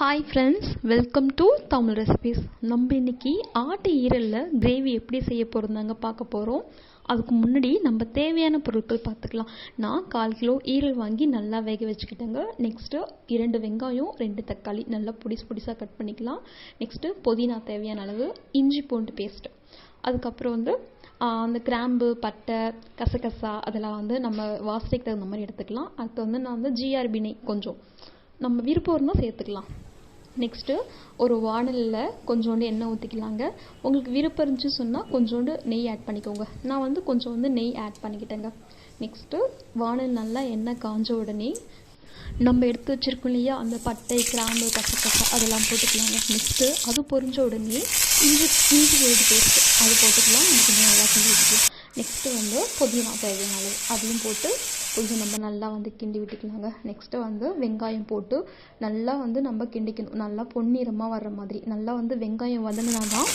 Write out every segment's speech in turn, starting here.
Hi friends welcome to Tamil recipes நம்ம இன்னைக்கு ஆட்டு ஈரலில் கிரேவி எப்படி செய்ய போகிறதாங்க பார்க்க போகிறோம் அதுக்கு முன்னாடி நம்ம தேவையான பொருட்கள் பார்த்துக்கலாம். நான் கால் கிலோ ஈரல் வாங்கி நல்லா வேக வச்சுக்கிட்டேங்க. நெக்ஸ்ட்டு இரண்டு வெங்காயம் ரெண்டு தக்காளி நல்லா பொடிசு பொடிசாக கட் பண்ணிக்கலாம். நெக்ஸ்ட்டு புதினா தேவையான அளவு இஞ்சி பூண்டு பேஸ்ட்டு அதுக்கப்புறம் வந்து அந்த கிராம்பு பட்டை கசகசா அதெல்லாம் வந்து நம்ம வாசனைக்கு தகுந்த மாதிரி எடுத்துக்கலாம். அடுத்து வந்து நான் வந்து ஜிஆர்பி நெய் கொஞ்சம். நம்ம விருப்பம் இருந்தால் சேர்த்துக்கலாம். நெக்ஸ்ட்டு ஒரு வானலில் கொஞ்சோண்டு எண்ணெய் ஊற்றிக்கலாங்க உங்களுக்கு விருப்பம் இருந்துச்சு சொன்னால் கொஞ்சோண்டு நெய் ஆட் பண்ணிக்கோங்க. நான் வந்து கொஞ்சம் வந்து நெய் ஆட் பண்ணிக்கிட்டேங்க. நெக்ஸ்ட்டு வானல் நல்லா எண்ணெய் காஞ்ச உடனே நம்ம எடுத்து வச்சுருக்கோம் இல்லையா அந்த பட்டை கிராம்பு கசகசா அதெல்லாம் போட்டுக்கலாங்க. நெக்ஸ்ட்டு அது பொரிஞ்ச உடனே இஞ்சி இஞ்சி வெளுத்து பேஸ்ட்டு அது போட்டுக்கலாம். நம்ம கொஞ்சம் நல்லா செஞ்சு வச்சுக்கலாம் நெக்ஸ்ட்டு வந்து புதினா தேவையான அதையும் போட்டு கொஞ்சம் நம்ம நல்லா வந்து கிண்டி விட்டுக்கலாங்க. நெக்ஸ்ட்டு வந்து வெங்காயம் போட்டு நல்லா வந்து நம்ம கிண்டிக்கணும். நல்லா பொன்னிறமாக வர்ற மாதிரி. நல்லா வந்து வெங்காயம் வதங்கினா தான்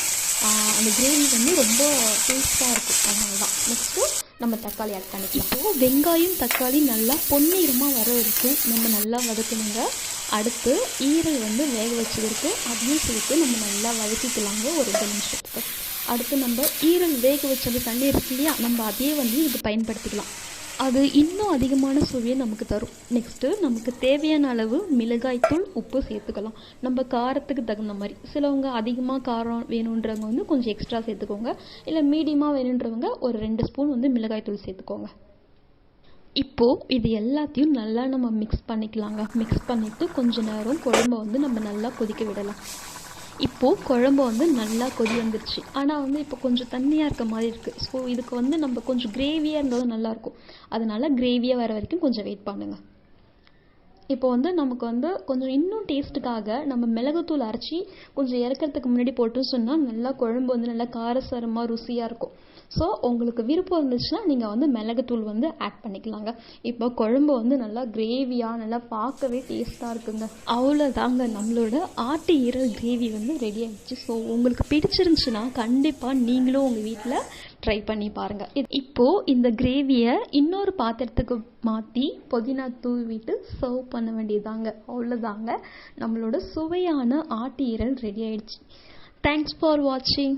அந்த கிரேவி வந்து ரொம்ப டேஸ்ட்டாக இருக்கும். அதனால தான். நெக்ஸ்ட்டு நம்ம தக்காளி ஆட் பண்ணிக்கலாம். இப்போது வெங்காயம் தக்காளி நல்லா பொன்னிறமாக வர வரைக்கும் நம்ம நல்லா வதக்கணுங்க. அடுத்து ஈரல் வந்து வேக வச்சதுக்கு அதையும் சேர்த்து நம்ம நல்லா வதக்கிக்கலாங்க. ஒரு ரெண்டு நிமிஷத்துக்கு. அடுத்து நம்ம ஈரல் வேக வச்சது தண்ணி இருக்கு இல்லையா நம்ம அதையே வந்து இது பயன்படுத்திக்கலாம். அது இன்னும் அதிகமான சுவையை நமக்கு தரும். நெக்ஸ்ட்டு நமக்கு தேவையான அளவு மிளகாய்த்தூள் உப்பு சேர்த்துக்கலாம். நம்ம காரத்துக்கு தகுந்த மாதிரி. சிலவங்க அதிகமாக காரம் வேணுன்றவங்க வந்து கொஞ்சம் எக்ஸ்ட்ரா சேர்த்துக்கோங்க. இல்லை மீடியமாக வேணுன்றவங்க ஒரு ரெண்டு ஸ்பூன் வந்து மிளகாய்த்தூள் சேர்த்துக்கோங்க. இப்போது இது எல்லாத்தையும் நல்லா நம்ம மிக்ஸ் பண்ணிக்கலாங்க. மிக்ஸ் பண்ணிவிட்டு கொஞ்ச நேரம் குழம்ப வந்து நம்ம நல்லா கொதிக்க விடலாம். இப்போது குழம்பு வந்து நல்லா கொதி வந்துருச்சு. ஆனால் வந்து இப்போ கொஞ்சம் தண்ணியாக இருக்க மாதிரி இருக்குது ஸோ இதுக்கு வந்து நம்ம கொஞ்சம் கிரேவியாக இருந்தாலும் நல்லாயிருக்கும் அதனால கிரேவியாக வர வரைக்கும் கொஞ்சம் வெயிட் பண்ணுங்கள் இப்போ வந்து நமக்கு வந்து கொஞ்சம் இன்னும் டேஸ்ட்டுக்காக நம்ம மிளகுத்தூள் அரைச்சி கொஞ்சம் இறக்கிறதுக்கு முன்னாடி போட்டு சொன்னால் நல்லா குழம்பு வந்து நல்லா காரசாரமாக ருசியாக இருக்கும். ஸோ உங்களுக்கு விருப்பம் இருந்துச்சுன்னா நீங்கள் வந்து மிளகுத்தூள் வந்து ஆட் பண்ணிக்கலாங்க. இப்போ குழம்பு வந்து நல்லா கிரேவியாக நல்லா பார்க்கவே டேஸ்ட்டாக இருக்குங்க. அவ்வளோதாங்க நம்மளோட ஆட்டு ஈரல் கிரேவி வந்து ரெடி ஆகிடுச்சு ஸோ உங்களுக்கு பிடிச்சிருந்துச்சுன்னா கண்டிப்பாக நீங்களும் உங்கள் வீட்டில் ட்ரை பண்ணி பாருங்கள் இப்போது இந்த கிரேவியை இன்னொரு பாத்திரத்துக்கு மாற்றி புதினா தூவிட்டு சர்வ் பண்ண வேண்டியதாங்க. அவ்வளோதாங்க நம்மளோட சுவையான ஆட்டு ஈரல் ரெடி ஆயிடுச்சு. தேங்க்ஸ் ஃபார் வாட்சிங்